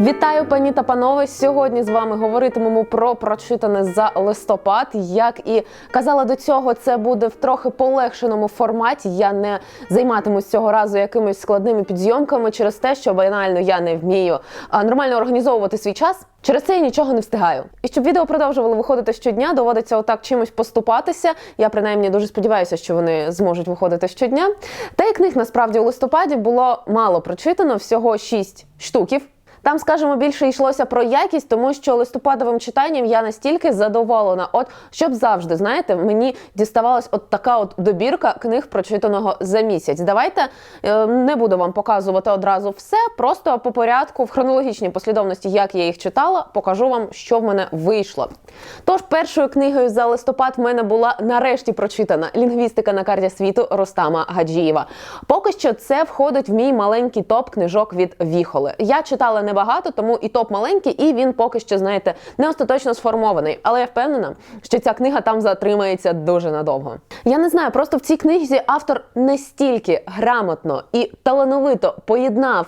Вітаю, пані та панове. Сьогодні з вами говоритимемо про прочитане за листопад. Як і казала до цього, це буде в трохи полегшеному форматі. Я не займатимусь цього разу якимись складними підйомками через те, що банально я не вмію нормально організовувати свій час. Через це я нічого не встигаю. І щоб відео продовжували виходити щодня, доводиться отак чимось поступатися. Я принаймні дуже сподіваюся, що вони зможуть виходити щодня. Та й книг насправді у листопаді було мало прочитано, всього 6 штуків. Там, скажімо, більше йшлося про якість, тому що листопадовим читанням я настільки задоволена. От щоб завжди, знаєте, мені діставалась от така от добірка книг прочитаного за місяць. Давайте е, не буду вам показувати одразу все, просто по порядку, в хронологічній послідовності, як я їх читала, покажу вам, що в мене вийшло. Тож першою книгою за листопад в мене була нарешті прочитана лінгвістика на карті світу Ростама Гаджієва. Поки що це входить в мій маленький топ книжок від Віхоли. Я читала небагато, тому і топ маленький, і він поки що, знаєте, не остаточно сформований. Але я впевнена, що ця книга там затримається дуже надовго. Я не знаю, просто в цій книзі автор настільки грамотно і талановито поєднав.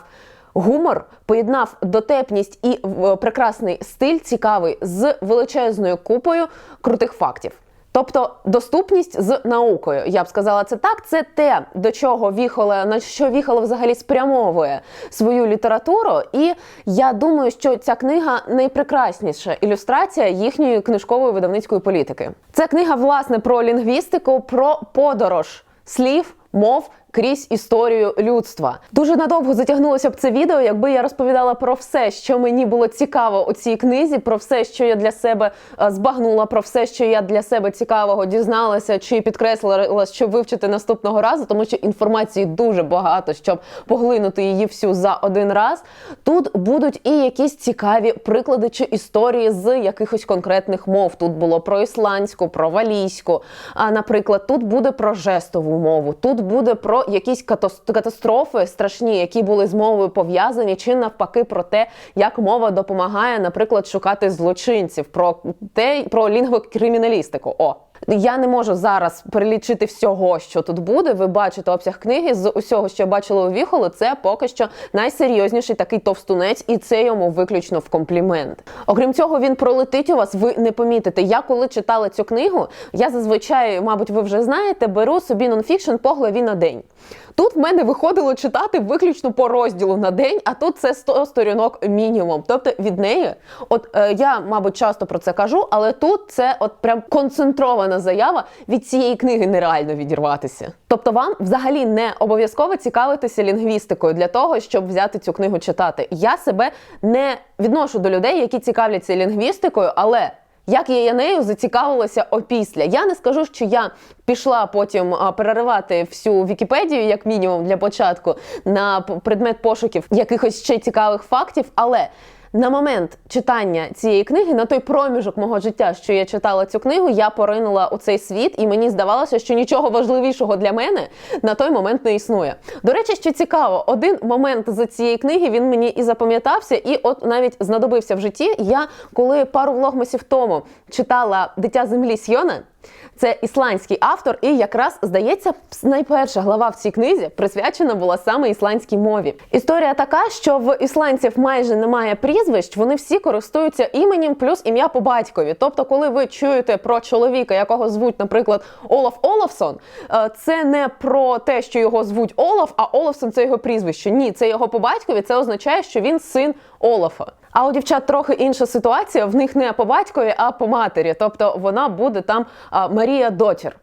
Гумор поєднав дотепність і в- прекрасний стиль цікавий з величезною купою крутих фактів. Тобто доступність з наукою, я б сказала це так. Це те, до чого Віхоле, на що Віхоле взагалі спрямовує свою літературу. І я думаю, що ця книга найпрекрасніша ілюстрація їхньої книжкової видавницької політики. Це книга, власне, про лінгвістику, про подорож слів, мов. Крізь історію людства дуже надовго затягнулося б це відео, якби я розповідала про все, що мені було цікаво у цій книзі, про все, що я для себе е, збагнула, про все, що я для себе цікавого дізналася, чи підкреслила, що вивчити наступного разу, тому що інформації дуже багато, щоб поглинути її всю за один раз. Тут будуть і якісь цікаві приклади чи історії з якихось конкретних мов. Тут було про ісландську, про валійську. А наприклад, тут буде про жестову мову, тут буде про якісь катас- катастрофи страшні, які були з мовою пов'язані, чи навпаки про те, як мова допомагає, наприклад, шукати злочинців, про те, про лінгвокриміналістику. О. Я не можу зараз перелічити всього, що тут буде. Ви бачите обсяг книги з усього, що я бачила у Віхолу, це поки що найсерйозніший такий товстунець, і це йому виключно в комплімент. Окрім цього, він пролетить у вас, ви не помітите. Я коли читала цю книгу, я зазвичай, мабуть, ви вже знаєте, беру собі нонфікшн по главі на день. Тут в мене виходило читати виключно по розділу на день, а тут це 100 сторінок мінімум. Тобто від неї, от е, я, мабуть, часто про це кажу, але тут це от прям концентрована заява від цієї книги нереально відірватися. Тобто, вам взагалі не обов'язково цікавитися лінгвістикою для того, щоб взяти цю книгу читати. Я себе не відношу до людей, які цікавляться лінгвістикою, але як я нею зацікавилася опісля. Я не скажу, що я пішла потім переривати всю Вікіпедію, як мінімум, для початку, на предмет пошуків якихось ще цікавих фактів, але. На момент читання цієї книги, на той проміжок мого життя, що я читала цю книгу, я поринула у цей світ, і мені здавалося, що нічого важливішого для мене на той момент не існує. До речі, що цікаво, один момент з цієї книги він мені і запам'ятався, і от навіть знадобився в житті. Я коли пару влогмасів тому читала Дитя землі Сьона. Це ісландський автор, і якраз здається, найперша глава в цій книзі присвячена була саме ісландській мові. Історія така, що в ісландців майже немає прізвищ, вони всі користуються іменем плюс ім'я по батькові. Тобто, коли ви чуєте про чоловіка, якого звуть, наприклад, Олаф Олафсон, е, це не про те, що його звуть Олаф, а Олафсон це його прізвище. Ні, це його по батькові. Це означає, що він син Олафа. А у дівчат трохи інша ситуація. В них не по батькові, а по матері. Тобто вона буде там а, Марія Дотір.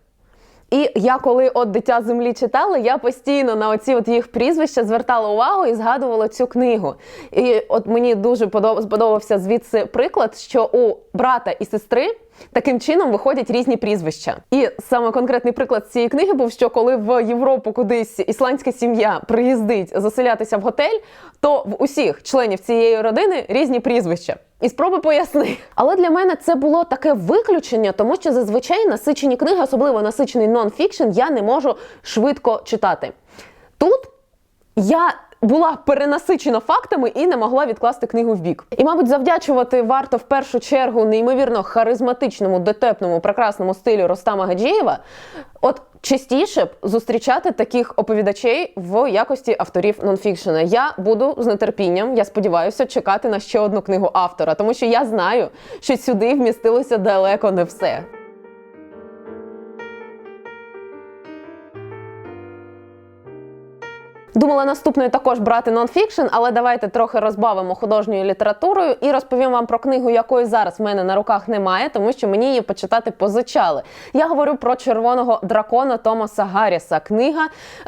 І я коли от дитя землі читала, я постійно на оці от їх прізвища звертала увагу і згадувала цю книгу. І от мені дуже подоб- сподобався звідси приклад, що у брата і сестри таким чином виходять різні прізвища. І саме конкретний приклад цієї книги був, що коли в Європу кудись ісландська сім'я приїздить заселятися в готель, то в усіх членів цієї родини різні прізвища. І спроби поясни. Але для мене це було таке виключення, тому що зазвичай насичені книги, особливо насичений нон-фікшн, я не можу швидко читати. Тут я була перенасичена фактами і не могла відкласти книгу в бік. І, мабуть, завдячувати варто в першу чергу неймовірно харизматичному, дотепному, прекрасному стилю Ростама Гаджієва. От частіше б зустрічати таких оповідачей в якості авторів нонфікшена. Я буду з нетерпінням, я сподіваюся, чекати на ще одну книгу автора, тому що я знаю, що сюди вмістилося далеко не все. Думала наступною також брати нонфікшн, але давайте трохи розбавимо художньою літературою і розповім вам про книгу, якої зараз в мене на руках немає, тому що мені її почитати позичали. Я говорю про червоного дракона Томаса Гарріса. Книга,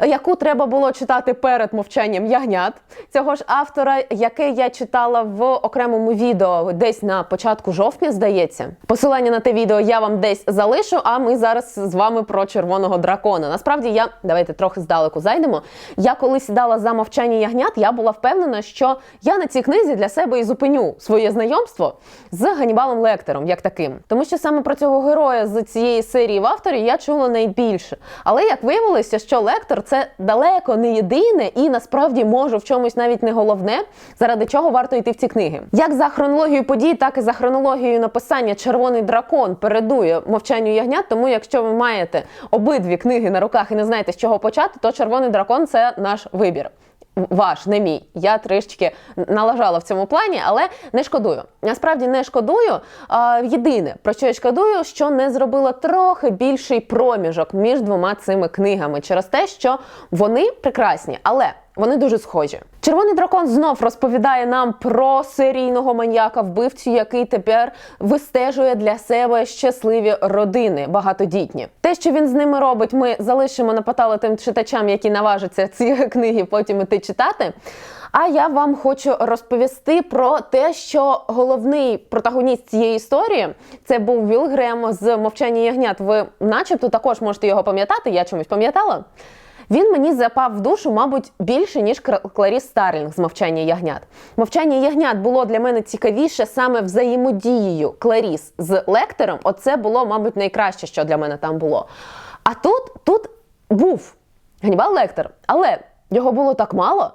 яку треба було читати перед мовчанням ягнят цього ж автора, яке я читала в окремому відео десь на початку жовтня, здається. Посилання на те відео я вам десь залишу. А ми зараз з вами про червоного дракона. Насправді я давайте трохи здалеку зайдемо. Я коли сідала за мовчання ягнят, я була впевнена, що я на цій книзі для себе і зупиню своє знайомство з Ганібалом Лектером, як таким. Тому що саме про цього героя з цієї серії в авторі я чула найбільше. Але як виявилося, що Лектор це далеко не єдине і насправді може в чомусь навіть не головне, заради чого варто йти в ці книги. Як за хронологією подій, так і за хронологією написання Червоний дракон передує мовчанню ягнят. Тому, якщо ви маєте обидві книги на руках і не знаєте, з чого почати, то червоний дракон це наш вибір. Ваш, не мій. Я трішечки налажала в цьому плані, але не шкодую. Насправді не шкодую. Єдине, про що я шкодую, що не зробила трохи більший проміжок між двома цими книгами через те, що вони прекрасні, але вони дуже схожі. Червоний дракон знов розповідає нам про серійного маньяка вбивцю, який тепер вистежує для себе щасливі родини багатодітні. Те, що він з ними робить, ми залишимо на поталу тим читачам, які наважаться ці книги потім іти читати. А я вам хочу розповісти про те, що головний протагоніст цієї історії це був Віл Грем з мовчання ягнят. Ви, начебто, також можете його пам'ятати. Я чомусь пам'ятала. Він мені запав в душу, мабуть, більше ніж Кларіс Старлінг з мовчання ягнят. Мовчання ягнят було для мене цікавіше саме взаємодією Кларіс з лектором. Оце було, мабуть, найкраще, що для мене там було. А тут, тут був Ганібал Лектор, але його було так мало.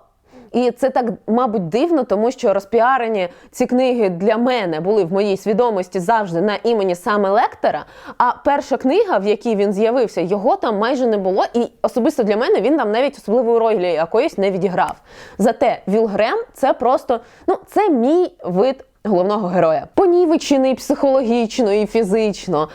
І це так, мабуть, дивно, тому що розпіарені ці книги для мене були в моїй свідомості завжди на імені саме лектора. А перша книга, в якій він з'явився, його там майже не було. І особисто для мене він там навіть особливої ролі якоїсь не відіграв. Зате Вілгрем це просто ну це мій вид головного героя. Понівечений психологічно і фізично,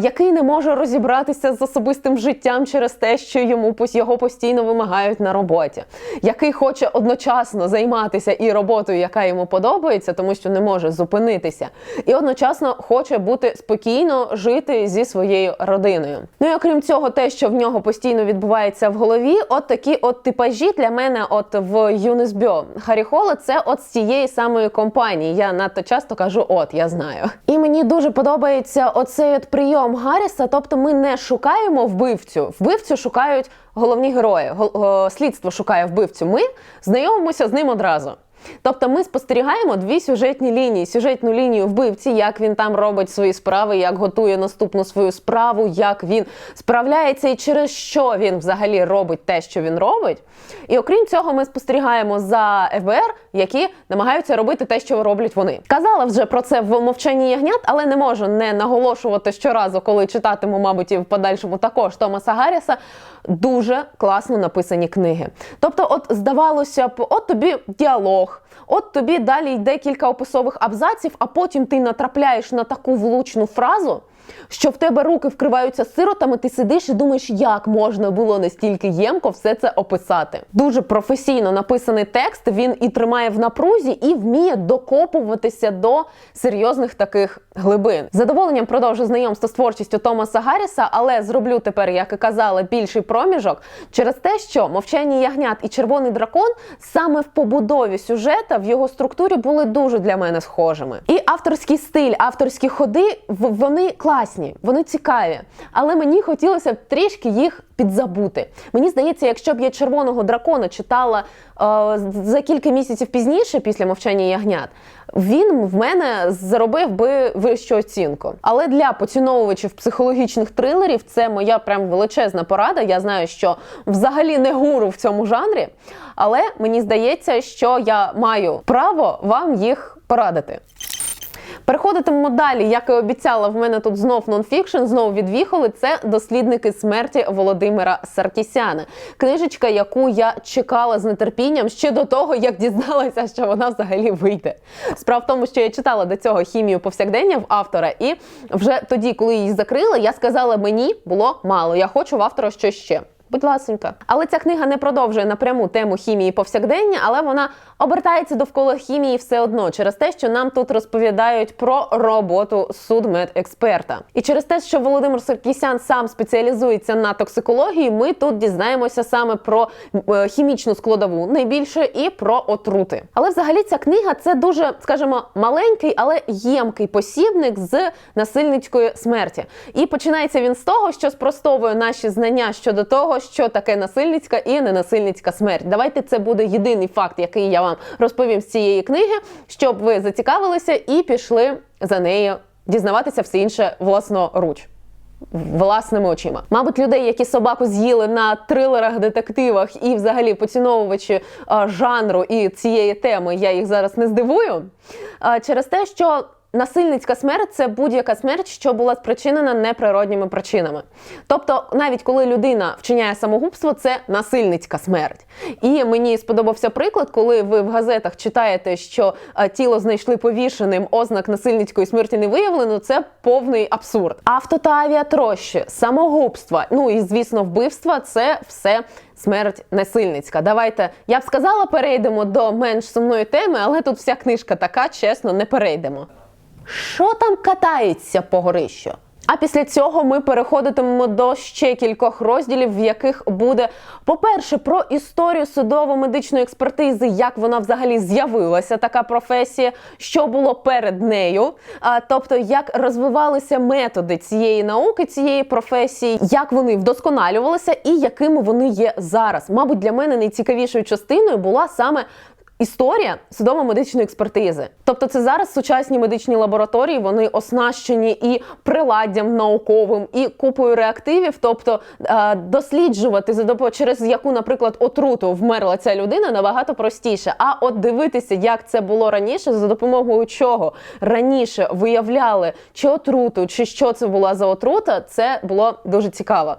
який не може розібратися з особистим життям через те, що йому його постійно вимагають на роботі, який хоче одночасно займатися і роботою, яка йому подобається, тому що не може зупинитися, і одночасно хоче бути спокійно жити зі своєю родиною. Ну і окрім цього, те, що в нього постійно відбувається в голові, от такі от типажі для мене, от в Юнесбьо Харі Хола, це от з цієї самої компанії. Я на надто часто кажу, от я знаю. І мені дуже подобається оцей от прийом Гарріса. Тобто, ми не шукаємо вбивцю, вбивцю шукають головні герої. Слідство шукає вбивцю. Ми знайомимося з ним одразу. Тобто ми спостерігаємо дві сюжетні лінії: сюжетну лінію вбивці, як він там робить свої справи, як готує наступну свою справу, як він справляється і через що він взагалі робить те, що він робить. І окрім цього, ми спостерігаємо за ФБР, які намагаються робити те, що роблять вони. Казала вже про це в мовчанні ягнят, але не можу не наголошувати щоразу, коли читатиму, мабуть, і в подальшому також Томаса Гарріса. Дуже класно написані книги. Тобто, от здавалося б, от тобі діалог. От тобі далі йде кілька описових абзаців, а потім ти натрапляєш на таку влучну фразу, що в тебе руки вкриваються сиротами, ти сидиш і думаєш, як можна було настільки ємко все це описати. Дуже професійно написаний текст. Він і тримає в напрузі, і вміє докопуватися до серйозних таких глибин. Задоволенням продовжу знайомство з творчістю Томаса Гарріса, але зроблю тепер, як і казала, більший проміжок через те, що мовчання ягнят і червоний дракон саме в побудові сюжета в його структурі були дуже для мене схожими. І авторський стиль, авторські ходи вони класні класні, вони цікаві, але мені хотілося б трішки їх підзабути. Мені здається, якщо б я червоного дракона читала е, за кілька місяців пізніше, після мовчання ягнят, він в мене заробив би вищу оцінку. Але для поціновувачів психологічних трилерів це моя прям величезна порада. Я знаю, що взагалі не гуру в цьому жанрі, але мені здається, що я маю право вам їх порадити. Переходитимемо далі, як і обіцяла, в мене тут знов нонфікшн, знову відвіхали. Це дослідники смерті Володимира Саркісяна. Книжечка, яку я чекала з нетерпінням ще до того, як дізналася, що вона взагалі вийде. Справа в тому, що я читала до цього хімію повсякдення в автора, і вже тоді, коли її закрила, я сказала, мені було мало. Я хочу в автора щось ще. Будь ласенька. Але ця книга не продовжує напряму тему хімії повсякдення, але вона обертається довкола хімії все одно через те, що нам тут розповідають про роботу судмедексперта. І через те, що Володимир Саркісян сам спеціалізується на токсикології, ми тут дізнаємося саме про е, хімічну складову найбільше і про отрути. Але взагалі ця книга це дуже, скажімо, маленький, але ємкий посібник з насильницької смерті. І починається він з того, що спростовує наші знання щодо того, що таке насильницька і ненасильницька смерть. Давайте це буде єдиний факт, який я вам розповім з цієї книги, щоб ви зацікавилися і пішли за нею дізнаватися все інше власноруч. Власними очима, мабуть, людей, які собаку з'їли на трилерах, детективах і, взагалі, поціновувачі а, жанру і цієї теми, я їх зараз не здивую. А, через те, що Насильницька смерть це будь-яка смерть, що була спричинена неприродніми причинами. Тобто, навіть коли людина вчиняє самогубство, це насильницька смерть. І мені сподобався приклад, коли ви в газетах читаєте, що е, тіло знайшли повішеним, ознак насильницької смерті не виявлено. Це повний абсурд. Авто та авіатрощі, самогубства, ну і звісно, вбивства це все. Смерть насильницька. Давайте я б сказала, перейдемо до менш сумної теми, але тут вся книжка така, чесно, не перейдемо. Що там катається по горищу? А після цього ми переходитимемо до ще кількох розділів, в яких буде, по-перше, про історію судово-медичної експертизи, як вона взагалі з'явилася, така професія, що було перед нею, а, тобто як розвивалися методи цієї науки, цієї професії, як вони вдосконалювалися і якими вони є зараз. Мабуть, для мене найцікавішою частиною була саме Історія судово-медичної експертизи, тобто це зараз сучасні медичні лабораторії, вони оснащені і приладдям науковим, і купою реактивів, тобто е, досліджувати за допомогою, через яку, наприклад, отруту вмерла ця людина набагато простіше. А от дивитися, як це було раніше, за допомогою чого раніше виявляли чи отруту, чи що це була за отрута, це було дуже цікаво.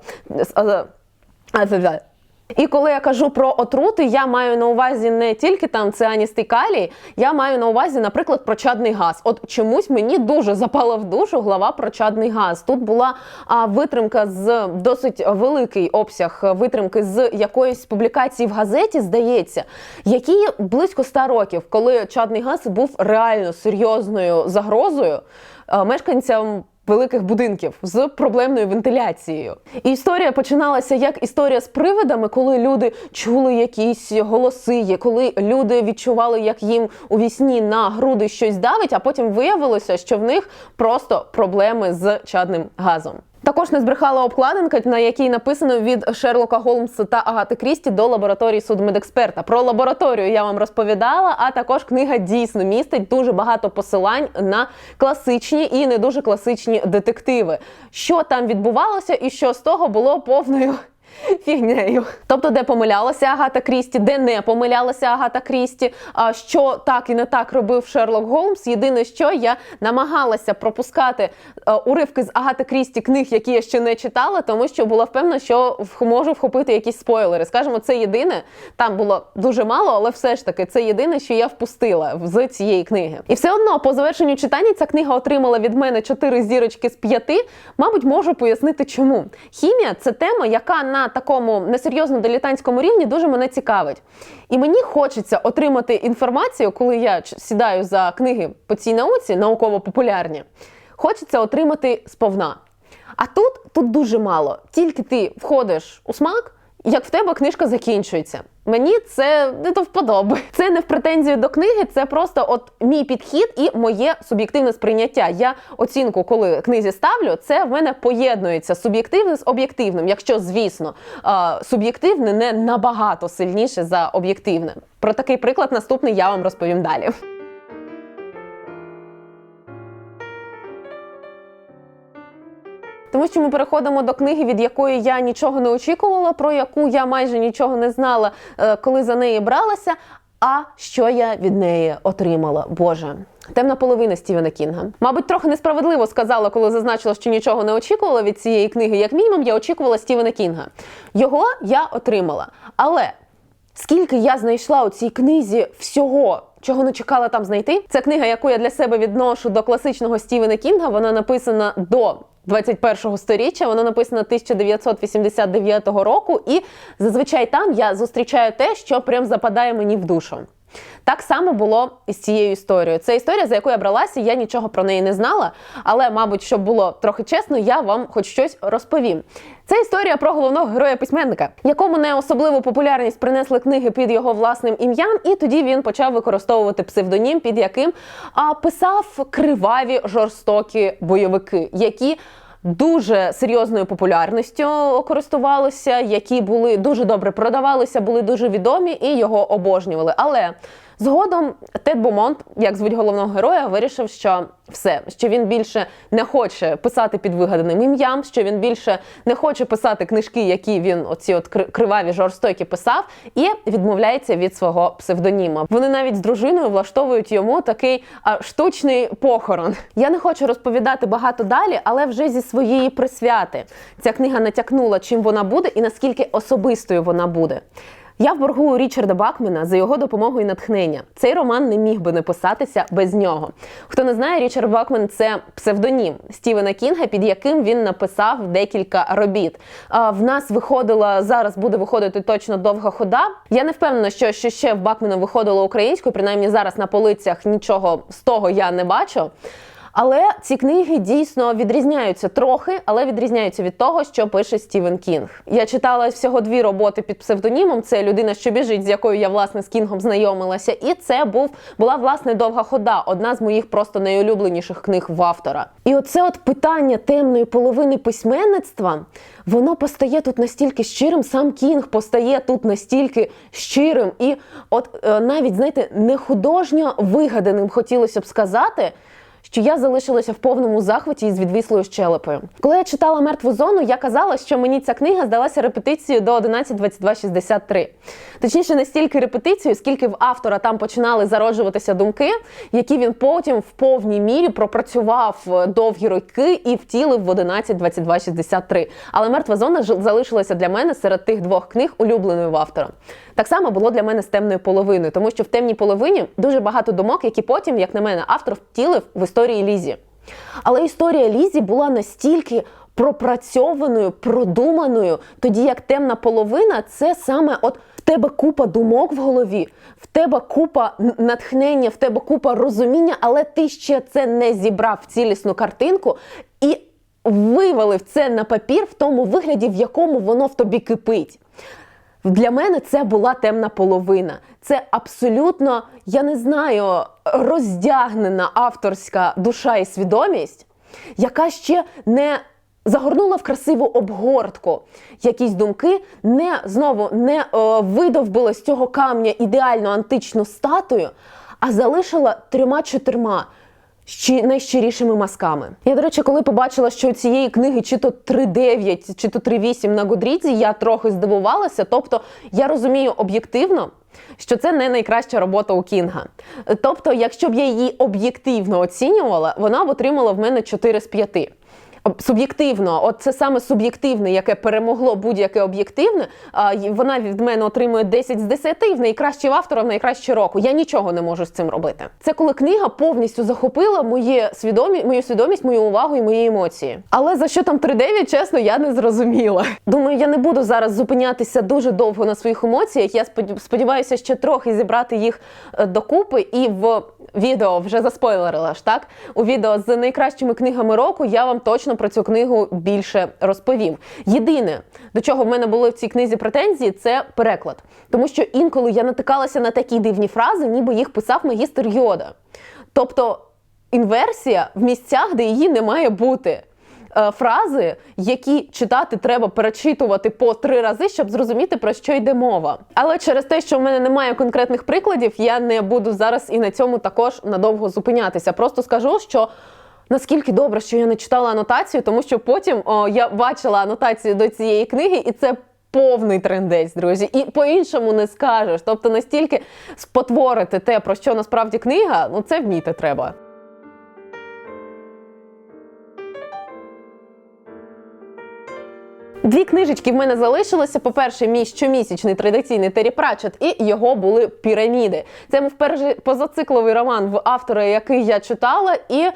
І коли я кажу про отрути, я маю на увазі не тільки там цианістий калій, я маю на увазі, наприклад, про чадний газ. От чомусь мені дуже запала в душу глава про чадний газ. Тут була а, витримка з досить великий обсяг витримки з якоїсь публікації в газеті, здається, які близько 100 років, коли чадний газ був реально серйозною загрозою мешканцям великих будинків з проблемною вентиляцією. І історія починалася як історія з привидами, коли люди чули якісь голоси, коли люди відчували, як їм у вісні на груди щось давить, а потім виявилося, що в них просто проблеми з чадним газом. Також не збрехала обкладинка, на якій написано від Шерлока Голмса та Агати Крісті до лабораторії судмедексперта. Про лабораторію я вам розповідала. А також книга дійсно містить дуже багато посилань на класичні і не дуже класичні детективи. Що там відбувалося, і що з того було повною фігнею. Тобто, де помилялася Агата Крісті, де не помилялася Агата Крісті, а що так і не так робив Шерлок Голмс. Єдине, що я намагалася пропускати е, уривки з Агати Крісті книг, які я ще не читала, тому що була впевнена, що можу вхопити якісь спойлери. Скажімо, це єдине, там було дуже мало, але все ж таки це єдине, що я впустила з цієї книги. І все одно, по завершенню читання, ця книга отримала від мене 4 зірочки з 5. Мабуть, можу пояснити, чому. Хімія це тема, яка такому несерйозно дилетантському рівні дуже мене цікавить. І мені хочеться отримати інформацію, коли я сідаю за книги по цій науці, науково-популярні. Хочеться отримати сповна. А тут тут дуже мало. Тільки ти входиш у смак, як в тебе книжка закінчується. Мені це не до вподоби. Це не в претензію до книги, це просто от мій підхід і моє суб'єктивне сприйняття. Я оцінку, коли книзі ставлю, це в мене поєднується суб'єктивне з об'єктивним. Якщо, звісно, суб'єктивне не набагато сильніше за об'єктивне. Про такий приклад наступний я вам розповім далі. Тому що ми переходимо до книги, від якої я нічого не очікувала, про яку я майже нічого не знала, е, коли за неї бралася. А що я від неї отримала? Боже. Темна половина Стівена Кінга. Мабуть, трохи несправедливо сказала, коли зазначила, що нічого не очікувала від цієї книги. Як мінімум, я очікувала Стівена Кінга. Його я отримала. Але скільки я знайшла у цій книзі всього, чого не чекала там знайти, це книга, яку я для себе відношу до класичного Стівена Кінга. Вона написана до 21-го сторіччя, воно написано 1989 року, і зазвичай там я зустрічаю те, що прям западає мені в душу. Так само було і з цією історією. Це історія, за яку я бралася, я нічого про неї не знала. Але, мабуть, щоб було трохи чесно, я вам хоч щось розповім. Це історія про головного героя письменника, якому не особливу популярність принесли книги під його власним ім'ям, і тоді він почав використовувати псевдонім, під яким а, писав криваві жорстокі бойовики, які дуже серйозною популярністю користувалися, які були дуже добре продавалися, були дуже відомі і його обожнювали. Але згодом Тед Бомонт, як звуть головного героя, вирішив, що все, що він більше не хоче писати під вигаданим ім'ям, що він більше не хоче писати книжки, які він оці от кри- криваві жорстокі писав, і відмовляється від свого псевдоніма. Вони навіть з дружиною влаштовують йому такий а, штучний похорон. Я не хочу розповідати багато далі, але вже зі своєї присвяти ця книга натякнула, чим вона буде і наскільки особистою вона буде. Я в боргу у Річарда Бакмена за його допомогу і натхнення. Цей роман не міг би не писатися без нього. Хто не знає, Річард Бакмен це псевдонім Стівена Кінга, під яким він написав декілька робіт. А, в нас виходила зараз, буде виходити точно довга хода. Я не впевнена, що, що ще в Бакмена виходило українською, принаймні зараз на полицях нічого з того я не бачу. Але ці книги дійсно відрізняються трохи, але відрізняються від того, що пише Стівен Кінг. Я читала всього дві роботи під псевдонімом. Це людина, що біжить, з якою я власне з Кінгом знайомилася. І це був була власне довга хода, одна з моїх просто найулюбленіших книг в автора. І оце от питання темної половини письменництва. Воно постає тут настільки щирим, сам Кінг постає тут настільки щирим, і от е, навіть знаєте, не художньо вигаданим хотілося б сказати що я залишилася в повному захваті із відвіслою щелепою. Коли я читала мертву зону, я казала, що мені ця книга здалася репетицією до 11.22.63. Точніше, не стільки репетицією, скільки в автора там починали зароджуватися думки, які він потім в повній мірі пропрацював е, довгі роки і втілив в 11.22.63. Але мертва зона залишилася для мене серед тих двох книг улюбленою в автора. Так само було для мене з темною половиною, тому що в темній половині дуже багато думок, які потім, як на мене, автор втілив в історії Лізі. Але історія Лізі була настільки пропрацьованою, продуманою, тоді як темна половина це саме от в тебе купа думок в голові, в тебе купа натхнення, в тебе купа розуміння, але ти ще це не зібрав в цілісну картинку і вивалив це на папір в тому вигляді, в якому воно в тобі кипить. Для мене це була темна половина. Це абсолютно, я не знаю, роздягнена авторська душа і свідомість, яка ще не загорнула в красиву обгортку якісь думки, не знову не е, видовбила з цього камня ідеальну античну статую, а залишила трьома-чотирма щі найщирішими мазками. Я, до речі, коли побачила, що у цієї книги чи то 3.9, чи то 3.8 на Годрідзі, я трохи здивувалася. Тобто я розумію об'єктивно. Що це не найкраща робота у Кінга. Тобто, якщо б я її об'єктивно оцінювала, вона б отримала в мене 4 з 5. Суб'єктивно, от це саме суб'єктивне, яке перемогло будь-яке об'єктивне. Вона від мене отримує 10 з 10, і в найкращий автора в найкраще року. Я нічого не можу з цим робити. Це коли книга повністю захопила моє свідомі, мою свідомість, мою увагу і мої емоції. Але за що там 3.9, чесно, я не зрозуміла. Думаю, я не буду зараз зупинятися дуже довго на своїх емоціях. Я сподів- сподіваюся, ще трохи зібрати їх е, докупи і в відео вже заспойлерила ж так. У відео з найкращими книгами року я вам точно про цю книгу більше розповім. Єдине, до чого в мене були в цій книзі претензії, це переклад. Тому що інколи я натикалася на такі дивні фрази, ніби їх писав магістр Йода. Тобто інверсія в місцях, де її не має бути. Е, Фрази, які читати треба перечитувати по три рази, щоб зрозуміти про що йде мова. Але через те, що в мене немає конкретних прикладів, я не буду зараз і на цьому також надовго зупинятися. Просто скажу, що наскільки добре, що я не читала анотацію, тому що потім о, я бачила анотацію до цієї книги, і це повний трендець, друзі, і по-іншому не скажеш. Тобто настільки спотворити те, про що насправді книга, ну це вміти треба. Дві книжечки в мене залишилося. По-перше, мій щомісячний традиційний Террі Прачет і його були піраміди. Це був перший позацикловий роман в автора, який я читала, і.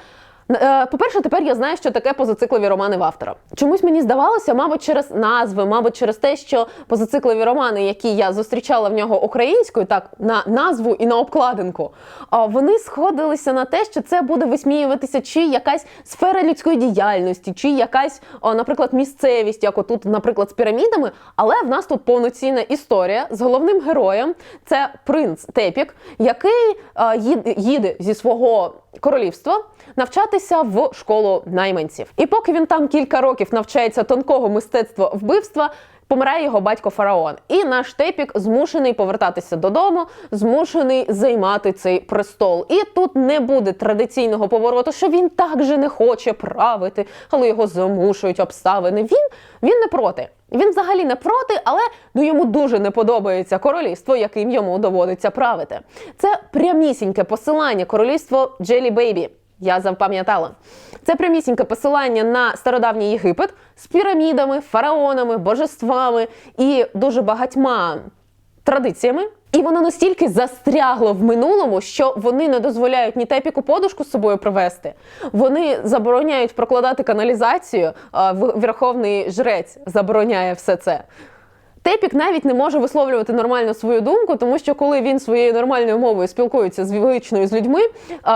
Е, По-перше, тепер я знаю, що таке позациклові романи в автора. Чомусь мені здавалося, мабуть, через назви, мабуть, через те, що позациклові романи, які я зустрічала в нього українською, так на назву і на обкладинку, вони сходилися на те, що це буде висміюватися чи якась сфера людської діяльності, чи якась, наприклад, місцевість, як отут, наприклад, з пірамідами. Але в нас тут повноцінна історія з головним героєм. Це принц Тепік, який їде зі свого королівства навчатися в школу найманців. І поки він там кілька років навчається тонкого мистецтва вбивства. Помирає його батько фараон, і наш тепік змушений повертатися додому, змушений займати цей престол. І тут не буде традиційного повороту, що він так же не хоче правити, але його замушують обставини. Він він не проти. Він взагалі не проти, але ну йому дуже не подобається королівство, яким йому доводиться правити. Це прямісіньке посилання королівство Джелі Бейбі. Я запам'ятала. Це прямісіньке посилання на стародавній Єгипет з пірамідами, фараонами, божествами і дуже багатьма традиціями. І воно настільки застрягло в минулому, що вони не дозволяють ні тепіку подушку з собою привезти. Вони забороняють прокладати каналізацію. Верховний жрець забороняє все це. Тепік навіть не може висловлювати нормально свою думку, тому що коли він своєю нормальною мовою спілкується з звичною з людьми,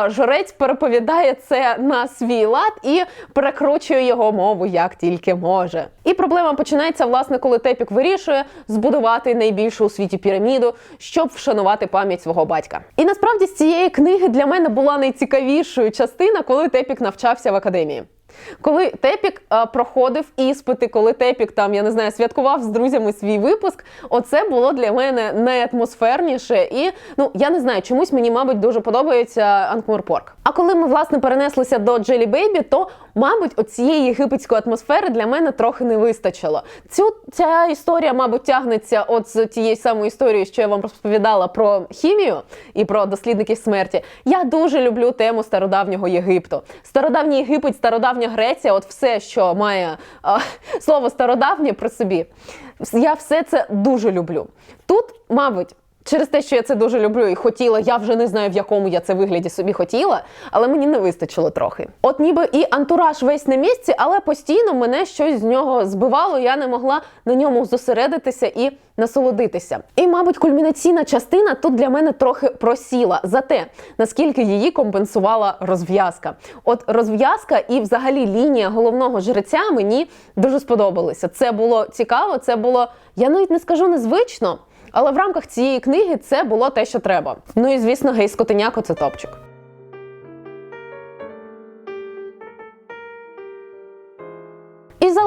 жорець переповідає це на свій лад і перекручує його мову як тільки може. І проблема починається, власне, коли Тепік вирішує збудувати найбільшу у світі піраміду, щоб вшанувати пам'ять свого батька. І насправді з цієї книги для мене була найцікавішою частина, коли Тепік навчався в академії. Коли Тепік а, проходив іспити, коли Тепік там, я не знаю, святкував з друзями свій випуск, оце було для мене найатмосферніше. І ну я не знаю, чомусь мені, мабуть, дуже подобається Анкморпорк. А коли ми власне перенеслися до Джелі Бейбі, то мабуть, оцієї єгипетської атмосфери для мене трохи не вистачило. Цю ця історія, мабуть, тягнеться от з тієї самої історії, що я вам розповідала про хімію і про дослідників смерті. Я дуже люблю тему стародавнього Єгипту. Стародавній Єгипет, стародавня Греція, от все, що має а, слово стародавнє при собі. Я все це дуже люблю. Тут, мабуть. Через те, що я це дуже люблю і хотіла, я вже не знаю, в якому я це вигляді собі хотіла, але мені не вистачило трохи. От ніби і антураж весь на місці, але постійно мене щось з нього збивало, я не могла на ньому зосередитися і насолодитися. І, мабуть, кульмінаційна частина тут для мене трохи просіла за те, наскільки її компенсувала розв'язка. От розв'язка і взагалі лінія головного жреця мені дуже сподобалися. Це було цікаво, це було, я навіть не скажу незвично. Але в рамках цієї книги це було те, що треба. Ну і звісно, гей Скотиняко це топчик.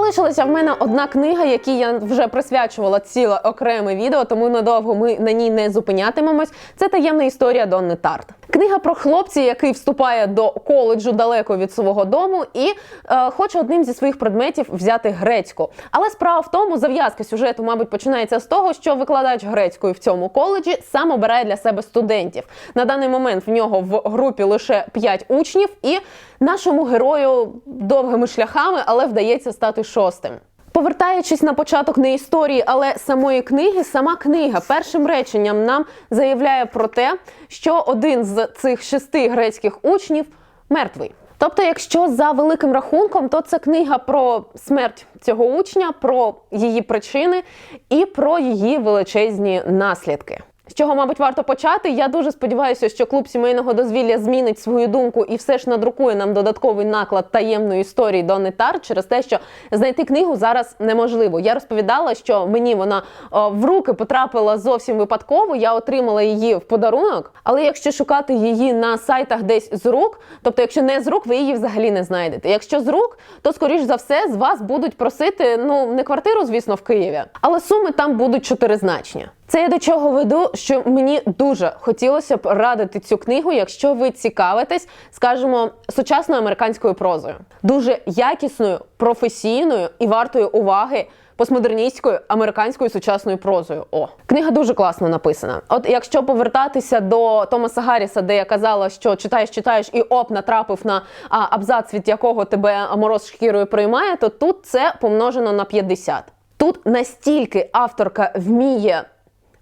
Залишилася в мене одна книга, якій я вже присвячувала ціле окреме відео, тому надовго ми на ній не зупинятимемось. Це таємна історія Донни Тарт. Книга про хлопця, який вступає до коледжу далеко від свого дому і е, хоче одним зі своїх предметів взяти грецьку. Але справа в тому, зав'язка сюжету, мабуть, починається з того, що викладач грецької в цьому коледжі сам обирає для себе студентів. На даний момент в нього в групі лише 5 учнів, і нашому герою довгими шляхами, але вдається стати шостим. Повертаючись на початок не історії, але самої книги, сама книга першим реченням нам заявляє про те, що один з цих шести грецьких учнів мертвий. Тобто, якщо за великим рахунком, то це книга про смерть цього учня, про її причини і про її величезні наслідки. З чого, мабуть, варто почати. Я дуже сподіваюся, що клуб сімейного дозвілля змінить свою думку і все ж надрукує нам додатковий наклад таємної історії Донни Тар через те, що знайти книгу зараз неможливо. Я розповідала, що мені вона о, в руки потрапила зовсім випадково. Я отримала її в подарунок. Але якщо шукати її на сайтах десь з рук, тобто, якщо не з рук, ви її взагалі не знайдете. Якщо з рук, то скоріш за все з вас будуть просити ну не квартиру, звісно, в Києві, але суми там будуть чотиризначні. Це я до чого веду, що мені дуже хотілося б радити цю книгу, якщо ви цікавитесь, скажімо, сучасною американською прозою, дуже якісною, професійною і вартою уваги постмодерністською американською сучасною прозою. О, книга дуже класно написана. От якщо повертатися до Томаса Гарріса, де я казала, що читаєш, читаєш і оп, натрапив на а, абзац, від якого тебе мороз шкірою приймає, то тут це помножено на 50. Тут настільки авторка вміє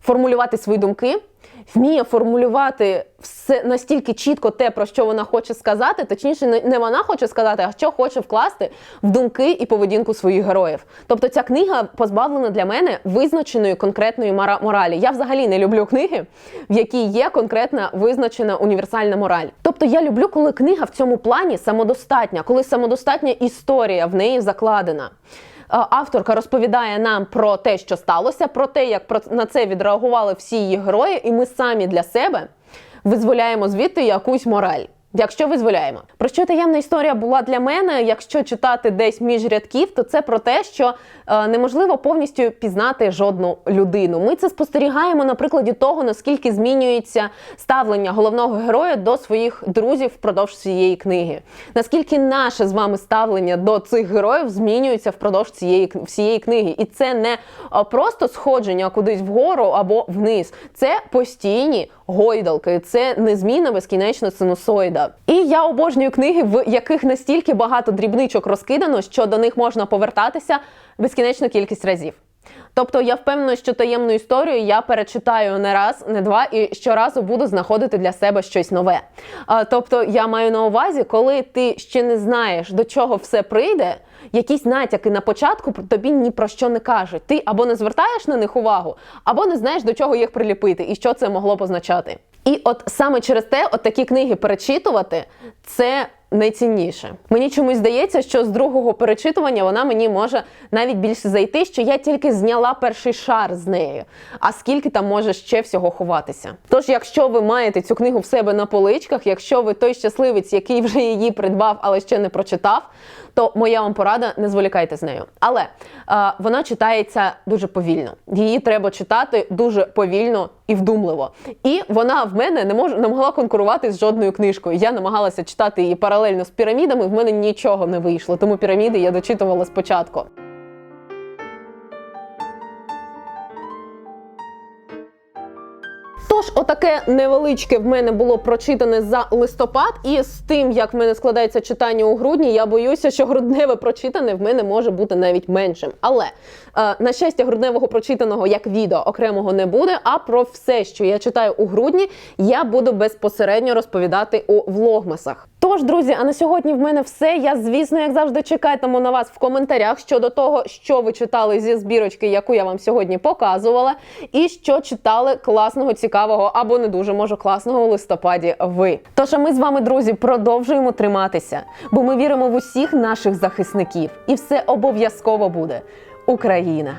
формулювати свої думки, вміє формулювати все настільки чітко те, про що вона хоче сказати, точніше, не- вона хоче сказати, а що хоче вкласти в думки і поведінку своїх героїв. Тобто ця книга позбавлена для мене визначеної конкретної моралі. Я взагалі не люблю книги, в якій є конкретна визначена універсальна мораль. Тобто я люблю, коли книга в цьому плані самодостатня, коли самодостатня історія в неї закладена. Е, Авторка розповідає нам про те, що сталося, про те, як на це відреагували всі її герої, і ми самі для себе визволяємо звідти якусь мораль. Якщо визволяємо, про що таємна історія була для мене, якщо читати десь між рядків, то це про те, що е, неможливо повністю пізнати жодну людину. Ми це спостерігаємо на прикладі того, наскільки змінюється ставлення головного героя до своїх друзів впродовж цієї книги. Наскільки наше з вами ставлення до цих героїв змінюється впродовж цієї всієї книги, і це не е, просто сходження кудись вгору або вниз. Це постійні гойдалки, це незмінна безкінечна синусоїда. І я обожнюю книги, в яких настільки багато дрібничок розкидано, що до них можна повертатися безкінечну кількість разів. Тобто я впевнена, що таємну історію я перечитаю не раз, не два, і щоразу буду знаходити для себе щось нове. А, тобто я маю на увазі, коли ти ще не знаєш, до чого все прийде, якісь натяки на початку тобі ні про що не кажуть. Ти або не звертаєш на них увагу, або не знаєш, до чого їх приліпити і що це могло б означати. І от саме через те, от такі книги перечитувати, це найцінніше. Мені чомусь здається, що з другого перечитування вона мені може навіть більше зайти, що я тільки зняла перший шар з нею. А скільки там може ще всього ховатися? Тож, якщо ви маєте цю книгу в себе на поличках, якщо ви той щасливець, який вже її придбав, але ще не прочитав, то моя вам порада не зволікайте з нею. Але е, вона читається дуже повільно. Її треба читати дуже повільно і вдумливо. І вона в мене не мож, не могла конкурувати з жодною книжкою. Я намагалася читати її паралельно з пірамідами. В мене нічого не вийшло. Тому піраміди я дочитувала спочатку. Тож, отаке невеличке в мене було прочитане за листопад, і з тим, як в мене складається читання у грудні, я боюся, що грудневе прочитане в мене може бути навіть меншим. Але е, на щастя, грудневого прочитаного як відео окремого не буде. А про все, що я читаю у грудні, я буду безпосередньо розповідати у влогмасах. Тож, друзі, а на сьогодні в мене все. Я, звісно, як завжди, чекатиму на вас в коментарях щодо того, що ви читали зі збірочки, яку я вам сьогодні показувала, і що читали класного, цікавого або не дуже може класного у листопаді. Ви. Тож, а ми з вами, друзі, продовжуємо триматися, бо ми віримо в усіх наших захисників, і все обов'язково буде Україна.